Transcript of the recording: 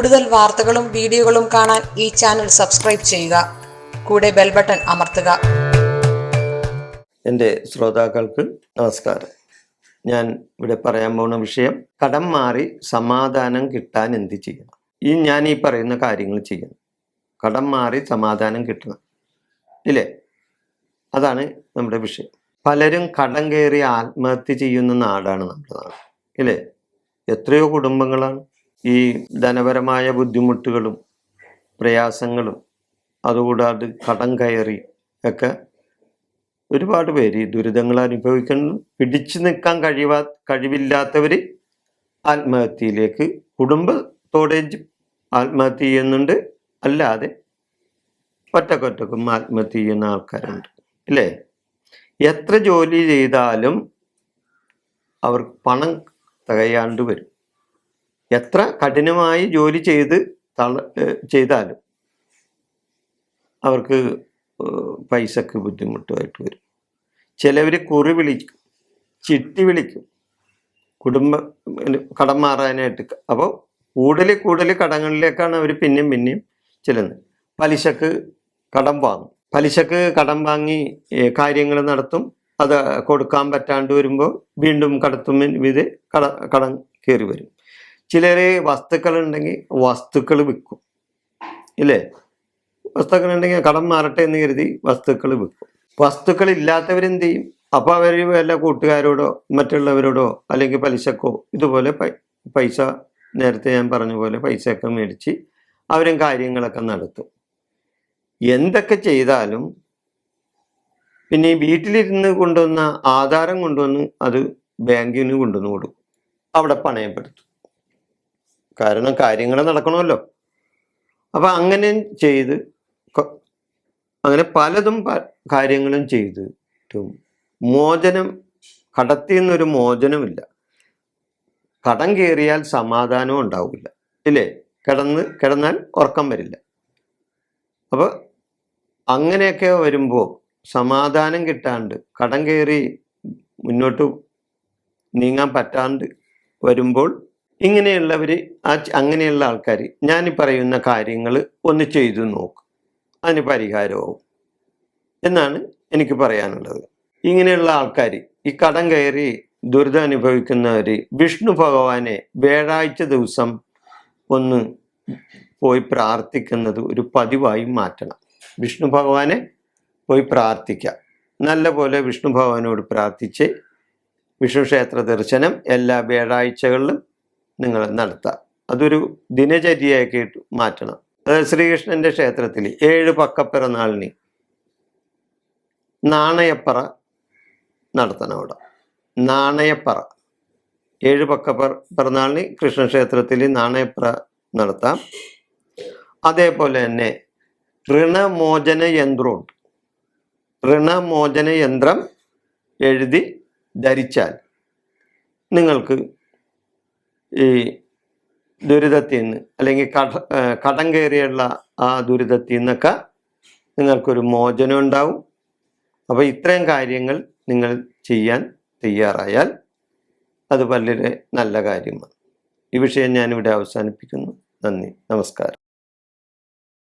കൂടുതൽ വാർത്തകളും വീഡിയോകളും കാണാൻ ഈ ചാനൽ സബ്സ്ക്രൈബ് ചെയ്യുക. കൂടെ ബെൽ ബട്ടൺ അമർത്തുക. എന്റെ ശ്രോതാക്കൾക്ക് നമസ്കാരം. ഞാൻ ഇവിടെ പറയാൻ പോകുന്ന വിഷയം കടം മാറി സമാധാനം കിട്ടാൻ എന്ത് ചെയ്യണം? ഈ ഞാൻ ഈ പറയുന്ന കാര്യങ്ങൾ ചെയ്യണം. കടം മാറി സമാധാനം കിട്ടണം. ഇല്ലേ? അതാണ് നമ്മുടെ വിഷയം. പലരും കടം കയറി ആത്മഹത്യ ചെയ്യുന്ന നാടാണ് നമ്മുടെ നാട്. ഇല്ലേ? എത്രയോ കുടുംബങ്ങളാണ്. ഈ ധനപരമായ ബുദ്ധിമുട്ടുകളും പ്രയാസങ്ങളും അതുകൂടാതെ കടം കയറി ഒക്കെ ഒരുപാട് പേര് ദുരിതങ്ങൾ അനുഭവിക്കുന്നു. പിടിച്ചു നിൽക്കാൻ കഴിവാ കഴിവില്ലാത്തവർ ആത്മഹത്യയിലേക്ക് കുടുംബത്തോടെ ആത്മഹത്യ ചെയ്യുന്നുണ്ട്. അല്ലാതെ ഒറ്റക്കൊറ്റക്കും ആത്മഹത്യ ചെയ്യുന്ന ആൾക്കാരുണ്ട്. ഇല്ലേ? എത്ര ജോലി ചെയ്താലും അവർ പണം തികയാണ്ട് വരും. എത്ര കഠിനമായി ജോലി ചെയ്ത് തള ചെയ്താലും അവർക്ക് പൈസക്ക് ബുദ്ധിമുട്ടുമായിട്ട് വരും. ചിലവർ കുറി വിളിക്കും ചിട്ടി വിളിക്കും. കുടുംബ കടം മാറാനായിട്ട്. അപ്പോൾ കൂടുതൽ കൂടുതൽ കടങ്ങളിലേക്കാണ് അവർ പിന്നെയും പിന്നെയും ചെല്ലുന്നത്. പലിശക്ക് കടം വാങ്ങും. പലിശക്ക് കടം വാങ്ങി കാര്യങ്ങൾ നടത്തും. അത് കൊടുക്കാൻ പറ്റാണ്ട് വരുമ്പോൾ വീണ്ടും കടത്തും ഇത് കട കടം കയറി വരും. ചിലർ വസ്തുക്കൾ ഉണ്ടെങ്കിൽ വസ്തുക്കൾ വിൽക്കും. ഇല്ലേ? വസ്തുക്കൾ ഉണ്ടെങ്കിൽ കടം മാറട്ടെ എന്ന് കരുതി വസ്തുക്കൾ വിൽക്കും. വസ്തുക്കൾ ഇല്ലാത്തവരെന്ത് ചെയ്യും? അപ്പോൾ അവർ വല്ല കൂട്ടുകാരോടോ മറ്റുള്ളവരോടോ അല്ലെങ്കിൽ പലിശക്കോ ഇതുപോലെ പൈസ നേരത്തെ ഞാൻ പറഞ്ഞ പോലെ പൈസയൊക്കെ മേടിച്ച് അവരും കാര്യങ്ങളൊക്കെ നടത്തും. എന്തൊക്കെ ചെയ്താലും പിന്നെ വീട്ടിലിരുന്ന് കൊണ്ടുവന്ന ആധാരം കൊണ്ടുവന്ന് അത് ബാങ്കിന് കൊണ്ടുവന്ന് കൊടുക്കും. അവിടെ പണയപ്പെടുത്തും കാരണം കാര്യങ്ങൾ നടക്കണമല്ലോ. അപ്പൊ അങ്ങനെ ചെയ്ത് അങ്ങനെ പലതും കാര്യങ്ങളും ചെയ്തിട്ടും മോചനം കടത്തിൽ നിന്നൊരു മോചനമില്ല. കടം കയറിയാൽ സമാധാനവും ഉണ്ടാവില്ല. ഇല്ലേ? കിടന്ന് കിടന്നാൽ ഉറക്കം വരില്ല. അപ്പൊ അങ്ങനെയൊക്കെ വരുമ്പോൾ സമാധാനം കിട്ടാണ്ട് കടം കയറി മുന്നോട്ട് നീങ്ങാൻ പറ്റാണ്ട് വരുമ്പോൾ ഇങ്ങനെയുള്ളവർ ആ അങ്ങനെയുള്ള ആൾക്കാർ ഞാൻ പറയുന്ന കാര്യങ്ങൾ ഒന്ന് ചെയ്തു നോക്കും. അതിന് പരിഹാരമാവും എന്നാണ് എനിക്ക് പറയാനുള്ളത്. ഇങ്ങനെയുള്ള ആൾക്കാർ ഈ കടം കയറി ദുരിതം അനുഭവിക്കുന്നവർ വിഷ്ണു ഭഗവാനെ വ്യാഴാഴ്ച ദിവസം ഒന്ന് പോയി പ്രാർത്ഥിക്കുന്നത് ഒരു പതിവായി മാറ്റണം. വിഷ്ണു ഭഗവാനെ പോയി പ്രാർത്ഥിക്കുക നല്ല പോലെ വിഷ്ണു ഭഗവാനോട് പ്രാർത്ഥിച്ച് വിഷ്ണു ക്ഷേത്ര ദർശനം എല്ലാ വ്യാഴാഴ്ചകളിലും നിങ്ങൾ നടത്താം. അതൊരു ദിനചര്യയാക്കി മാറ്റണം. അതായത് ശ്രീകൃഷ്ണന്റെ ക്ഷേത്രത്തിൽ ഏഴ് പക്കപ്പിറന്നാളിന് നാണയപ്പറ നടത്തണം അവിടെ. നാണയപ്പറ. ഏഴ് പക്കപ്പറ പിറന്നാളിന് കൃഷ്ണക്ഷേത്രത്തിൽ നാണയപ്പറ നടത്താം. അതേപോലെ തന്നെ ഋണമോചന യന്ത്രമുണ്ട്. ഋണമോചന യന്ത്രം എഴുതി ധരിച്ചാൽ നിങ്ങൾക്ക് ഈ ദുരിതത്തിൽ നിന്ന് അല്ലെങ്കിൽ കട കടം കയറിയുള്ള ആ ദുരിതത്തിൽ നിന്നൊക്കെ നിങ്ങൾക്കൊരു മോചനം ഉണ്ടാവും. അപ്പോൾ ഇത്രയും കാര്യങ്ങൾ നിങ്ങൾ ചെയ്യാൻ തയ്യാറായാൽ അത് വളരെ നല്ല കാര്യമാണ്. ഈ വിഷയം ഞാനിവിടെ അവസാനിപ്പിക്കുന്നു. നന്ദി. നമസ്കാരം.